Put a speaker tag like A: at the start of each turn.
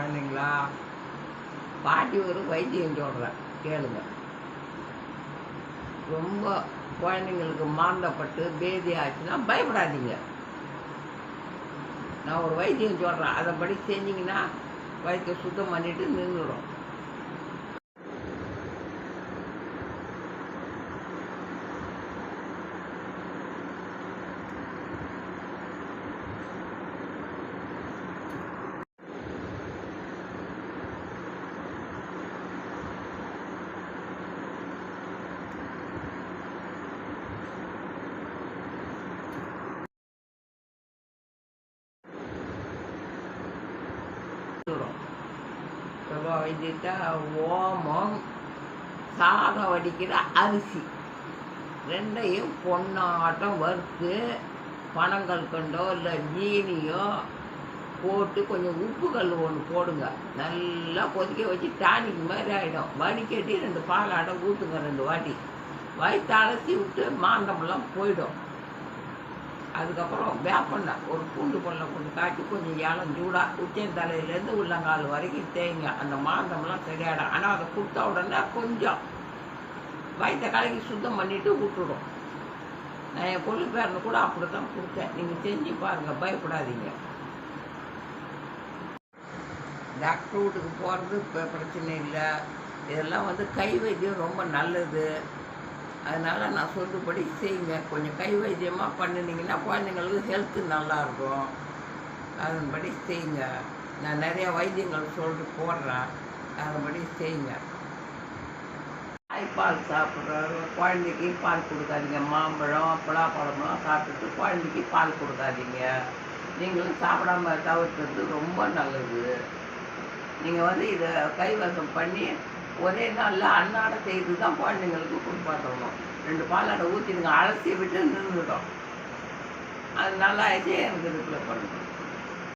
A: குழந்தைங்களா? பாட்டி ஒரு வைத்தியம் சொல்கிறேன் கேளுங்க. ரொம்ப குழந்தைங்களுக்கு மாந்தப்பட்டு பேதி ஆச்சுன்னா பயப்படாதீங்க. நான் ஒரு வைத்தியம் சொல்கிறேன் அதை படி செஞ்சிங்கன்னா வயிற்றை சுத்தம் பண்ணிட்டு நின்றுடும். செவ்வா வைத்தியத்தை ஓமம். சாதம் வடிக்கிற அரிசி. ரெண்டையும் பொன்னாட்டம் வறுத்து பனங்கள் கண்டோ இல்லை ஜீனியோ போட்டு கொஞ்சம் உப்பு கல் ஒன்று போடுங்க. நல்லா கொதிக்க வச்சு டானிக் மாதிரி ஆகிடும் வடிகட்டி ரெண்டு பாலாடை ஊற்றுங்க ரெண்டு வாட்டி. வயிற்று அலசி விட்டு மாந்தமெல்லாம் போயிடும். அதுக்கப்புறம் வேப்பண்ணை ஒரு பூண்டு பல்ல கொண்டு காட்டி கொஞ்சம் ஏலம் சூடாக உச்சன் தலையிலேருந்து உள்ளங்கால் வரைக்கும் தேய்ங்க. அந்த மாந்தம்லாம் சரியாயிடும் ஆனால் அதை கொடுத்த உடனே கொஞ்சம் வயிற்றை கலக்கி சுத்தம் பண்ணிட்டு விட்டுடும். நான் என் கொள்ளு பேரனு கூட அப்படி தான் கொடுத்தேன். நீங்கள் செஞ்சு பாருங்கள் பயப்படாதீங்க. டாக்டர் வீட்டுக்கு போகிறது இப்போ பிரச்சனை இல்லை. இதெல்லாம் வந்து கை வைத்தியம் ரொம்ப நல்லது. அதனால் நான் சொல்லுபடி செய்யுங்க. கொஞ்சம் கை வைத்தியமாக பண்ணினீங்கன்னா குழந்தைங்களுக்கு ஹெல்த்து நல்லாயிருக்கும் அதன்படி செய்யுங்க. நான் நிறையா வைத்தியங்கள் சொல்லிட்டு போடுறேன். அதன்படி செய்யுங்க. தாய்ப்பால் சாப்பிட்ற குழந்தைக்கு பால் கொடுக்காதீங்க. மாம்பழம் பலாப்பழம்லாம் சாப்பிட்டுட்டு குழந்தைக்கு பால் கொடுக்காதீங்க. நீங்களும் சாப்பிடாம தவிர்க்கிறது ரொம்ப நல்லது. நீங்கள் வந்து இதை கைவசம் பண்ணி ஒரே நாளில் அன்னாடை செய்து தான் குழந்தைங்களுக்கு கொடுப்பாட்டணும் ரெண்டு பாலாடை ஊற்றிடுங்க அலசி விட்டு நின்றுடும் அது நல்லா ஆயிடுச்சு எனக்கு இதுக்குள்ளே பண்ணணும்